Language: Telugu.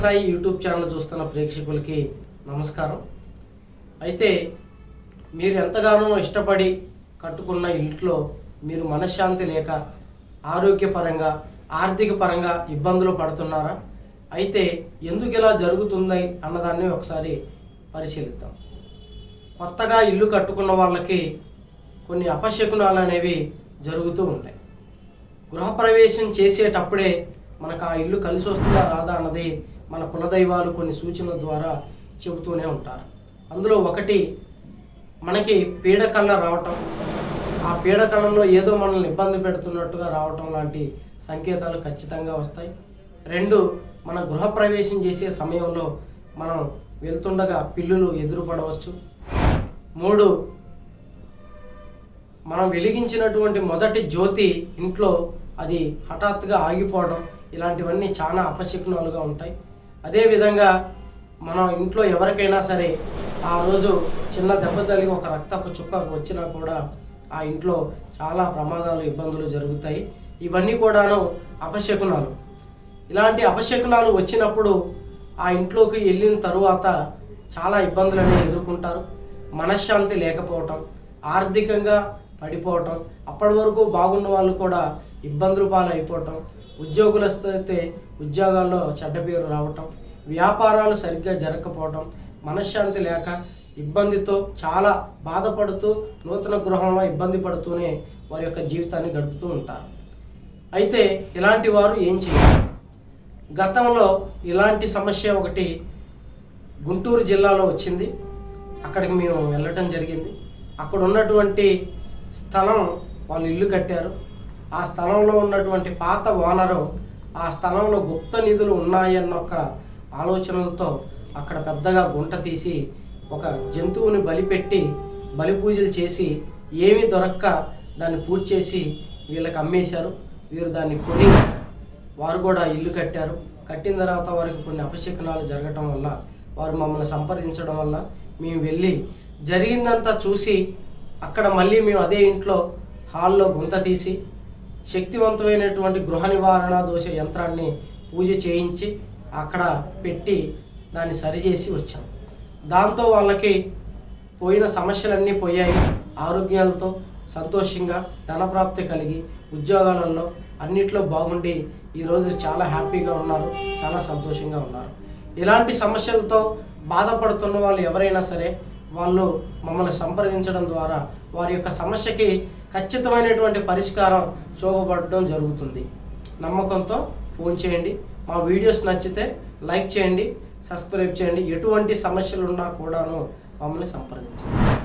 సాయి యూట్యూబ్ ఛానల్ చూస్తున్న ప్రేక్షకులకి నమస్కారం. అయితే మీరు ఎంతగానో ఇష్టపడి కట్టుకున్న ఇంట్లో మీరు మనశ్శాంతి లేక ఆరోగ్యపరంగా ఆర్థిక పరంగా ఇబ్బందులు పడుతున్నారా? అయితే ఎందుకు ఇలా జరుగుతుంది అన్నదాన్ని ఒకసారి పరిశీలిద్దాం. కొత్తగా ఇల్లు కట్టుకున్న వాళ్ళకి కొన్ని అపశకునాలు అనేవి జరుగుతూ ఉంటాయి గృహప్రవేశం చేసేటప్పుడే మనకు ఆ ఇల్లు కలిసి వస్తుందా రాదా అన్నది మన కులదైవాలు కొన్ని సూచనల ద్వారా చెబుతూనే ఉంటారు. అందులో ఒకటి మనకి పీడకళ్ళ రావటం. ఆ పీడకలంలో ఏదో మనల్ని ఇబ్బంది పెడుతున్నట్టుగా రావటం లాంటి సంకేతాలు ఖచ్చితంగా వస్తాయి. రెండు మన గృహప్రవేశం చేసే సమయంలో మనం వెళ్తుండగా పిల్లులు ఎదురుపడవచ్చు. మూడు మనం వెలిగించినటువంటి మొదటి జ్యోతి ఇంట్లో అది హఠాత్తుగా ఆగిపోవడం ఇలాంటివన్నీ చాలా అపశకునాలుగా ఉంటాయి. అదేవిధంగా మనం ఇంట్లో ఎవరికైనా సరే ఆ రోజు చిన్న దెబ్బ తగిలి ఒక రక్తపు చుక్క వచ్చినా కూడా ఆ ఇంట్లో చాలా ప్రమాదాలు ఇబ్బందులు జరుగుతాయి. ఇవన్నీ కూడాను అపశకునాలు. ఇలాంటి అపశకునాలు వచ్చినప్పుడు ఆ ఇంట్లోకి వెళ్ళిన తరువాత చాలా ఇబ్బందులని ఎదుర్కొంటారు. మనశ్శాంతి లేకపోవటం ఆర్థికంగా పడిపోవటం అప్పటి వరకు బాగున్న వాళ్ళు కూడా ఇబ్బందులు పాలైపోవటం ఉద్యోగులతో అయితే ఉద్యోగాల్లో చెడ్డ పేరు రావటం వ్యాపారాలు సరిగ్గా జరగకపోవటం మనశ్శాంతి లేక ఇబ్బందితో చాలా బాధపడుతూ నూతన గృహంలో ఇబ్బంది పడుతూనే వారి యొక్క జీవితాన్ని గడుపుతూ ఉంటారు. అయితే ఇలాంటి వారు ఏం చేయాలి గతంలో ఇలాంటి సమస్య ఒకటి గుంటూరు జిల్లాలో వచ్చింది. అక్కడికి మేము వెళ్ళటం జరిగింది. అక్కడ ఉన్నటువంటి స్థలం వాళ్ళు ఇల్లు కట్టారు. ఆ స్థలంలో ఉన్నటువంటి పాత ఓనరు ఆ స్థలంలో గుప్త నిధులు ఉన్నాయన్న ఒక ఆలోచనలతో అక్కడ పెద్దగా గుంట తీసి ఒక జంతువుని బలిపెట్టి బలి పూజలు చేసి ఏమీ దొరక్క దాన్ని పూజ చేసి వీళ్ళకి అమ్మేశారు. వీరు దాన్ని కొని వారు కూడా ఇల్లు కట్టారు. కట్టిన తర్వాత వారికి కొన్ని అపశకునాలు జరగటం వల్ల వారు మమ్మల్ని సంప్రదించడం వల్ల మేము వెళ్ళి జరిగిందంతా చూసి అక్కడ మళ్ళీ మేము అదే ఇంట్లో హాల్లో గుంత తీసి శక్తివంతమైనటువంటి గృహ నివారణ దోష యంత్రాన్ని పూజ చేయించి అక్కడ పెట్టి దాన్ని సరిచేసి వచ్చాం. దాంతో వాళ్ళకి పోయిన సమస్యలన్నీ పోయాయి. ఆరోగ్యాలతో సంతోషంగా ధనప్రాప్తి కలిగి ఉద్యోగాలలో అన్నిట్లో బాగుండి ఈరోజు చాలా హ్యాపీగా ఉన్నారు చాలా సంతోషంగా ఉన్నారు. ఇలాంటి సమస్యలతో బాధపడుతున్న వాళ్ళు ఎవరైనా సరే వాళ్ళు మమ్మల్ని సంప్రదించడం ద్వారా వారి యొక్క సమస్యకి ఖచ్చితమైనటువంటి పరిష్కారం చూపబడడం జరుగుతుంది. నమ్మకంతో ఫోన్ చేయండి. మా వీడియోస్ నచ్చితే లైక్ చేయండి సబ్స్క్రైబ్ చేయండి. ఎటువంటి సమస్యలు ఉన్నా కూడాను మమ్మల్ని సంప్రదించండి.